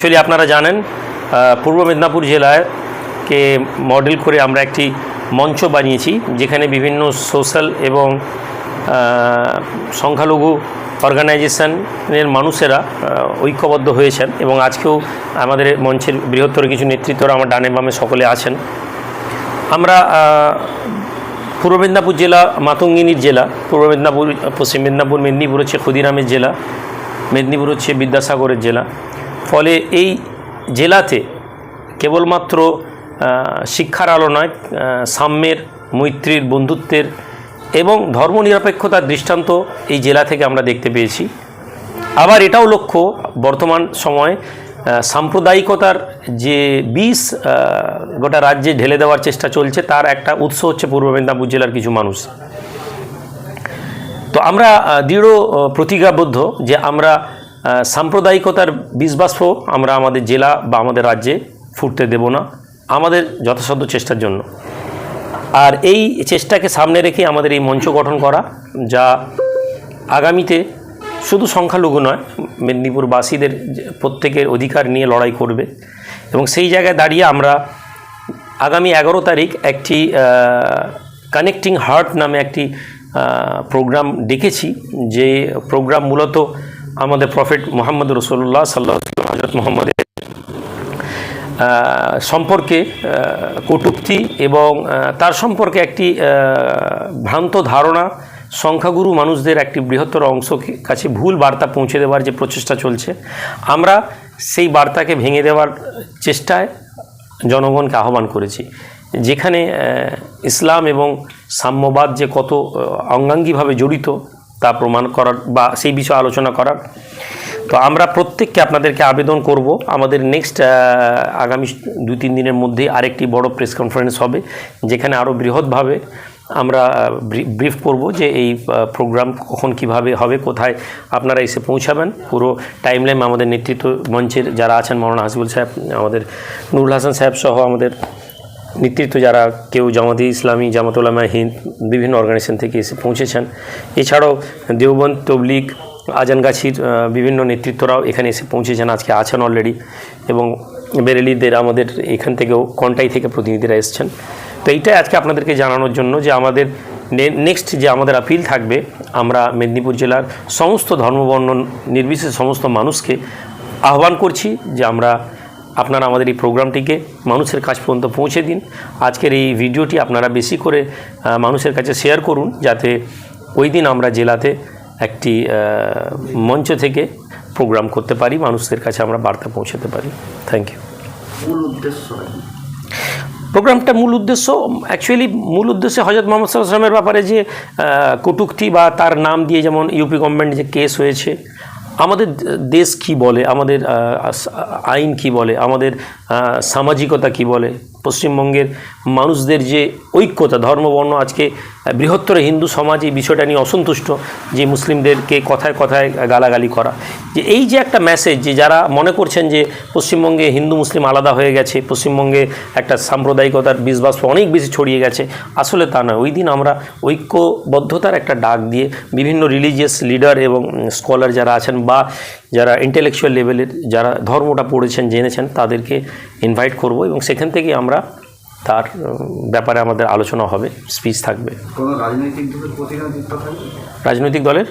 Actually আপনারা জানেন পূর্ব মেদিনীপুর জেলায় কে মডেল করে আমরা একটি মঞ্চ বানিয়েছি, যেখানে বিভিন্ন সোশ্যাল এবং সংখ্যালঘু অর্গানাইজেশনের মানুষেরা ঐক্যবদ্ধ হয়েছেন এবং আজকেও আমাদের মঞ্চের বৃহত্তর কিছু নেতৃত্বরা আমার ডানে বামে সকলে আছেন। আমরা পূর্ব মেদিনীপুর জেলা মাতঙ্গিনীর জেলা, পূর্ব মেদিনীপুর, পশ্চিম মেদিনীপুর মেদিনীপুর হচ্ছে ক্ষুদিরামের জেলা, মেদিনীপুর হচ্ছে বিদ্যাসাগরের জেলা। ফলে এই জেলাতে কেবলমাত্র শিক্ষার আলো নয় সাম্যের, মৈত্রীর, বন্ধুত্বের এবং ধর্মনিরপেক্ষতার দৃষ্টান্ত এই জেলা থেকে আমরা দেখতে পেয়েছি। আবার এটাও লক্ষ্য বর্তমান সময়ে সাম্প্রদায়িকতার যে বিষ গোটা রাজ্যে ঢেলে দেওয়ার চেষ্টা চলছে, তার একটা উৎস হচ্ছে পূর্ব মেদিনীপুর জেলার কিছু মানুষ। তো আমরা দৃঢ় প্রতিজ্ঞাবদ্ধ যে আমরা সাম্প্রদায়িকতার বিষবাষ্প আমরা আমাদের জেলা বা আমাদের রাজ্যে ফুটতে দেব না, আমাদের যথাসাধ্য চেষ্টার জন্য। আর এই চেষ্টাকে সামনে রেখে আমাদের এই মঞ্চ গঠন করা, যা আগামীতে শুধু সংখ্যালঘু নয়, মেদিনীপুরবাসীদের প্রত্যেকের অধিকার নিয়ে লড়াই করবে এবং সেই জায়গায় দাঁড়িয়ে আমরা আগামী এগারো তারিখ একটি কানেক্টিং হার্ট নামে একটি প্রোগ্রাম ডেকেছি, যে প্রোগ্রাম মূলত আমাদের প্রফেট মোহাম্মদ রসুল্লাহ সাল্লাহ হজরত মোহাম্মদের সম্পর্কে কটূক্তি এবং তার সম্পর্কে একটি ভ্রান্ত ধারণা সংখ্যাগুরু মানুষদের একটি বৃহত্তর অংশ কাছে ভুল বার্তা পৌঁছে দেওয়ার যে প্রচেষ্টা চলছে, আমরা সেই বার্তাকে ভেঙে দেওয়ার চেষ্টায় জনগণকে আহ্বান করেছি, যেখানে ইসলাম এবং সাম্যবাদ যে কত অঙ্গাঙ্গিভাবে জড়িত তা প্রমাণ করার বা সেই বিষয়ে আলোচনা করার। তো আমরা প্রত্যেককে আপনাদেরকে আবেদন করব। আমাদের নেক্সট আগামী দু তিন দিনের মধ্যে আরেকটি বড় প্রেস কনফারেন্স হবে, যেখানে আরও বৃহৎভাবে আমরা ব্রিফ করব যে এই প্রোগ্রাম কখন কীভাবে হবে, কোথায় আপনারা এসে পৌঁছাবেন। পুরো টাইমলাইন আমাদের নেতৃত্ব মঞ্চের যারা আছেন, মৌলানা হাসিবুল সাহেব, আমাদের নুরুল হাসান সাহেব সহ আমাদের নেতৃত্ব যারা, কেউ জামাতি ইসলামী জামাতুলামা হিন্দ, বিভিন্ন অর্গানাইজেশন থেকে এসে পৌঁছেছেন। এছাড়াও দেওবন্দ, তবলিগ আজানগাছির বিভিন্ন নেতৃত্বরাও এখানে এসে পৌঁছেছেন, আজকে আছেন অলরেডি এবং বেরেলিদের, আমাদের এখান থেকেও কন্টাই থেকে প্রতিনিধিরা এসছেন। তো এইটাই আজকে আপনাদেরকে জানানোর জন্য যে আমাদের নেক্সট যে আমাদের আপিল থাকবে, আমরা মেদিনীপুর জেলার সমস্ত ধর্মবর্ণ নির্বিশেষে সমস্ত মানুষকে আহ্বান করছি যে আমরা আপনারা আমাদের এই প্রোগ্রামটিকে মানুষের কাছ পর্যন্ত পৌঁছে দিন। আজকের এই ভিডিওটি আপনারা বেশি করে মানুষের কাছে শেয়ার করুন যাতে ওই দিন আমরা জেলাতে একটি মঞ্চ থেকে প্রোগ্রাম করতে পারি মানুষদের কাছে আমরা বার্তা পৌঁছাতে পারি। থ্যাংক ইউ মূল উদ্দেশ্য প্রোগ্রামটা মূল উদ্দেশ্য অ্যাকচুয়ালি মূল উদ্দেশ্য হজরত মোহাম্মদ সাল্লামের ব্যাপারে যে কটূক্তি বা তার নাম দিয়ে যেমন ইউপি গভর্নমেন্ট যে কেস হয়েছে আমাদের দেশ কি বলে? আমাদের আইন কি বলে? আমাদের সামাজিকতা কি বলে? পশ্চিমবঙ্গের মানুষদের যে ঐক্যতা ধর্মবর্ণ আজকে বৃহত্তর হিন্দু সমাজ এই বিষয়টা নিয়ে অসন্তুষ্ট, যে মুসলিমদেরকে কথায় কথায় গালাগালি করা। যে এই যে একটা মেসেজ যে যারা মনে করছেন যে পশ্চিমবঙ্গে হিন্দু, মুসলিম আলাদা হয়ে গেছে, পশ্চিমবঙ্গে একটা সাম্প্রদায়িকতার বিষবাষ্প অনেক বেশি ছড়িয়ে গেছে, আসলে তা নয়। ওই দিন আমরা ঐক্যবদ্ধতার একটা ডাক দিয়ে বিভিন্ন রিলিজিয়াস লিডার এবং স্কলার যারা আছেন বা যারা ইন্টেলেকচুয়াল লেভেলের যারা ধর্মটা পড়েছেন, জেনেছেন, তাদেরকে ইনভাইট করব এবং সেখান থেকে আমরা তার ব্যাপারে আমাদের আলোচনা হবে স্পিচ থাকবে? রাজনৈতিক দলের?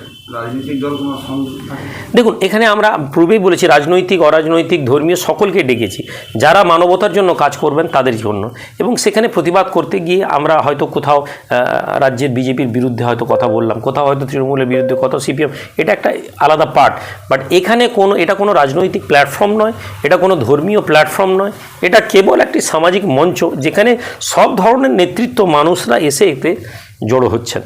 দেখুন, এখানে আমরা পূর্বেই বলেছি রাজনৈতিক, অরাজনৈতিক, ধর্মীয় সকলকে ডেকেছি। যারা মানবতার জন্য কাজ করবেন, তাদের জন্য। এবং সেখানে প্রতিবাদ করতে গিয়ে আমরা হয়তো কোথাও রাজ্যের বিজেপির বিরুদ্ধে হয়তো কথা বললাম, কোথাও হয়তো তৃণমূলের বিরুদ্ধে, কোথাও সিপিএম। এটা একটা আলাদা পার্ট বাট এখানে কোনো, এটা কোনো রাজনৈতিক প্ল্যাটফর্ম নয়, এটা কোনো ধর্মীয় প্ল্যাটফর্ম নয়। এটা কেবল একটি সামাজিক মঞ্চ, যেখানে সব ধরনের নেতৃত্ব মানুষরা এসে এতে জড়ো হচ্ছেন।